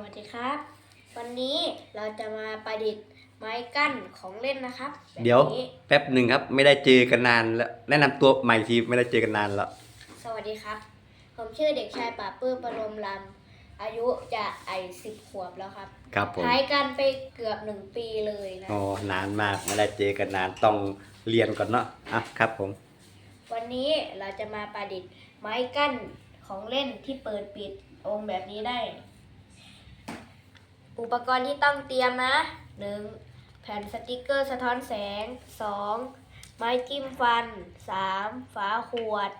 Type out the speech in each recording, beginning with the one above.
วัสดีครับ วันนี้เราจะมาประดิษฐ์ไม้กั้นของเล่นนะครับแบบเดี๋ยวนี้แป๊บหนึ่งครับ ไม่ได้เจอกันนานแล้วแนะนำตัวใหม่ทีไม่ได้เจอกันนานแล้ว สวัสดีครับ ผมชื่อเด็กชายป่าบปลื้มประโลมลำอายุจะไอสิบขวบแล้วครับครับผมหายกันไปเกือบหนึ่งปีเลยนะ อ๋อนานมากไม่ได้เจอกันนานต้องเรียนก่อนเนาะอะครับผมวันนี้เราจะมาประดิษฐ์ไม้กั้นของเล่นที่เปิดปิดองค์แบบนี้ได้ อุปกรณ์ที่ต้องเตรียมนะหนึ่งแผ่นสติกเกอร์สะท้อนแสงสองไม้จิ้มฟันสามฝาขวด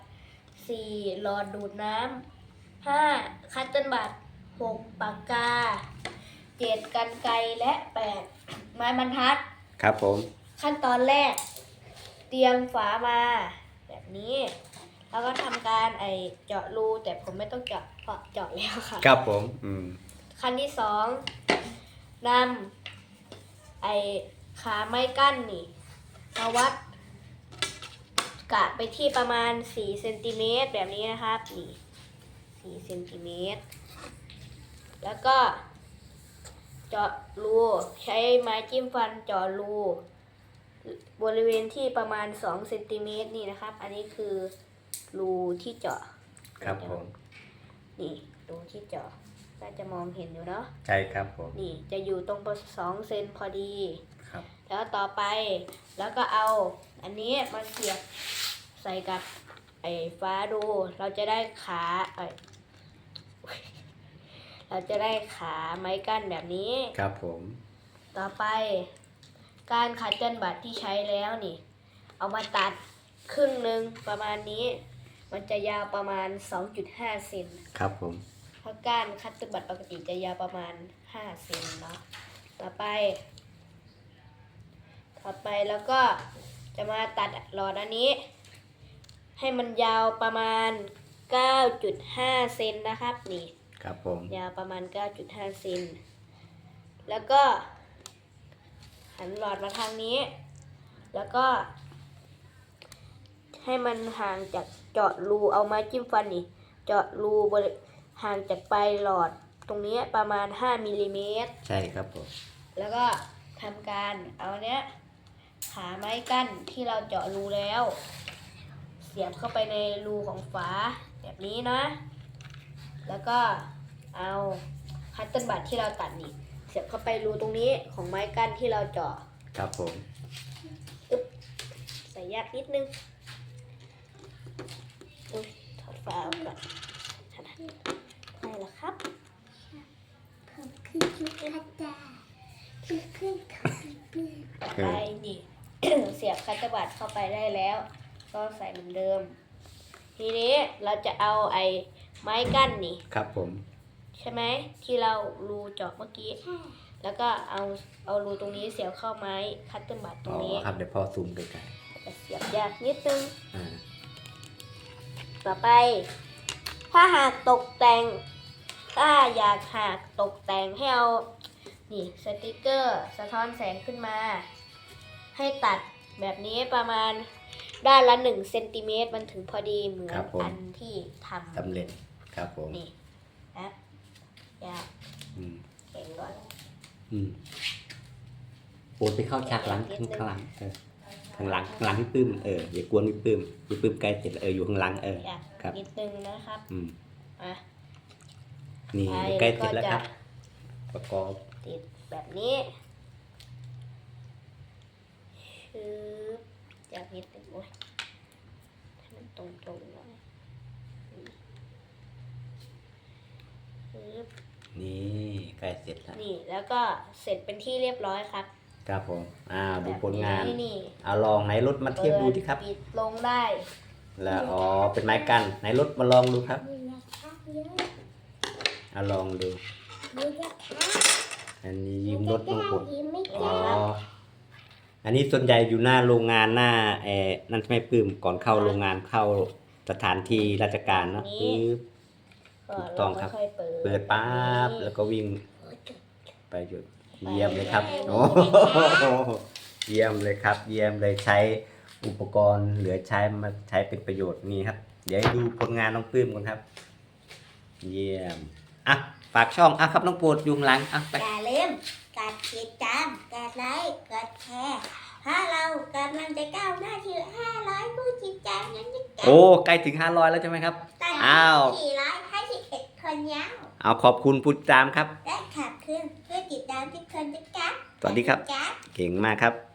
สี่หลอดดูดน้ำห้าคัตเติ้ลบัตหกปากกาเจ็ดกันไกรและแปดไม้บรรทัด ครับผม ขั้นตอนแรก เตรียมฝามา แบบนี้ แล้วก็ทำการไอเจาะรูแต่ผมไม่ต้องเจาะเพราะเจาะแล้วค่ะ ครับผม อืม ขั้นที่สองนำไอขาไม้กั้นนี่มาวัดกะไปที่ประมาณ4เซนติเมตรแบบนี้นะครับนี่4เซนติเมตรแล้วก็เจาะรูใช้ไม้จิ้มฟันเจาะรูบริเวณที่ประมาณ2เซนติเมตรนี่นะครับ อันนี้คือรูที่เจาะครับผมนี่รูที่เจาะ น่าจะมองเห็นอยู่เนาะใช่ครับผมนี่จะอยู่ตรงสองเซนพอดีครับ แล้วต่อไปแล้วก็เอาอันนี้มาเสียบใส่กับไอ้ฟ้าดู เราจะได้ขาเอ้ยเราจะได้ขาไม้กั้นแบบนี้ครับผม ต่อไป การขัดจันบัตรที่ใช้แล้วนี่ เอามาตัดครึ่งหนึ่งประมาณนี้ มันจะยาวประมาณ 2.5เซนครับผม เพราะก้านคัตเตอร์บัตรปกติจะยาวประมาณ 5 เซนเนาะต่อไป ต่อไปแล้วก็จะมาตัดหลอดอันนี้ ให้มันยาวประมาณ 9.5 เซนนะครับนี่ครับผมยาวประมาณ 9.5 เซนแล้วก็หันหลอดมาทางนี้ แล้วก็ ให้มันห่างจากเจาะรูเอาไม้จิ้มฟันนี่ เจาะรูบริ ห่างจากปลายหลอดตรงนี้ประมาณ 5มิลลิเมตร ใช่ครับผม แล้วก็ทำการเอาเนี้ยขาไม้กั้นที่เราเจาะรูแล้ว เสียบเข้าไปในรูของฝาแบบนี้นะ แล้วก็เอาคัตเติ้ลบัตที่เราตัดนี่เสียบเข้าไปรูตรงนี้ของไม้กั้นที่เราเจาะ ครับผมใส่ยากนิดนึงอุ๊ยถอดฝาออกก่อนได้แล้ว ครับผมคือจุกระดาษคือขึ้นเขาเปื้อนต่อไปนี่เสียบคัตเตอร์บัตเข้าไปได้แล้ว ก็ใส่เหมือนเดิม ทีนี้เราจะเอาไอ้ไม้กั้นนี่ ครับผม ใช่ไหมที่เรารูเจาะเมื่อกี้ใช่แล้วก็เอาเอารูตรงนี้เสียบเข้าไม้คัตเตอร์บัตตรอ๋งอนี้ครับเดี๋ยวพ่อซูมไกลจะเสียบยากนิดนึงๆอ่าต่อไป ถ้าหากตกแต่ง ถ้าอยากหากตกแต่งให้เอานี่สติกเกอร์สะท้อนแสงขึ้นมา ให้ตัดแบบนี้ประมาณด้านละหนึ่งเซนติเมตรมันถึงพอดีเหมือนอันที่ทำสำเร็จครับผมนี่นะอยากอืมแข่งก่อนอืมโอนไปเข้าฉากหลังข้างหลังเออข้างหลังข้างหลังพี่ปื้มเอออย่ากวนพี่ปื้มพี่ปื้มใกล้เสร็จแล้วเอออยู่ข้างหลังเออ อยากครับ นิดนึงนะครับ อืม อะ นี่ไปใกล้แล้วเสก็ร็จแล้วจะครับ ประกอบติดแบบนี้ชืบอยากนิดนึงโอ้ยให้มันตรงๆหน่อยชืบนี่ใกล้เสร็จแล้วนี่แล้วก็เสร็จเป็นที่เรียบร้อยครับ ครับผมอ่าดูผลงานแบบนี่เอาลองไหนรถมาเทียบดูดิครับปิดลงได้ แล้วอ๋อเป็นไม้กันไหนรถมาลองดูครับมีนะคะเย อะเอาลองดูมีนะคะอันนี้ยืมรถน้องผลยิ้มไม่อ๋ได้ออันนี้ส่วนใหญ่อยู่หน้าโรงงานหน้าเออนั่นใช่ไหมปื้มก่อนเข้าโรงงานเข้าสถานที่ราชการเนอะนี่ปึ๊บก็ถูกต้องครับเาค่อยๆเปิดเปิดปั๊บแล้วก็วิ่งไปหยุดเยี่ยมเลยครับโอ้โหเยี่ยมเลยครับ เยี่ยมเลยใช้อุปกรณ์เหลือใช้มาใช้เป็นประโยชน์นี่ครับ เดี๋ยวให้ดูผลงานน้องปื้มกันครับ เยี่ยม อะฝากช่องอะครับน้องโปรดยุงหลังอะไปอย่าลืมกดติดตามกดไลค์กดแชร์ถ้าเรากำลังจะก้าวหน้าที่500ผู้ติดตามนั้นจะก้าวโอ้ใกล้ถึง 500 แล้วใช่ไหมครับตอนอ้าวนี้451คนแล้วเอาขอบคุณผู้ติดตามครับ และขับเคลื่อนเพื่อติดตามทุกคนนะครับสวัสดีครับครับเก่งมากครับ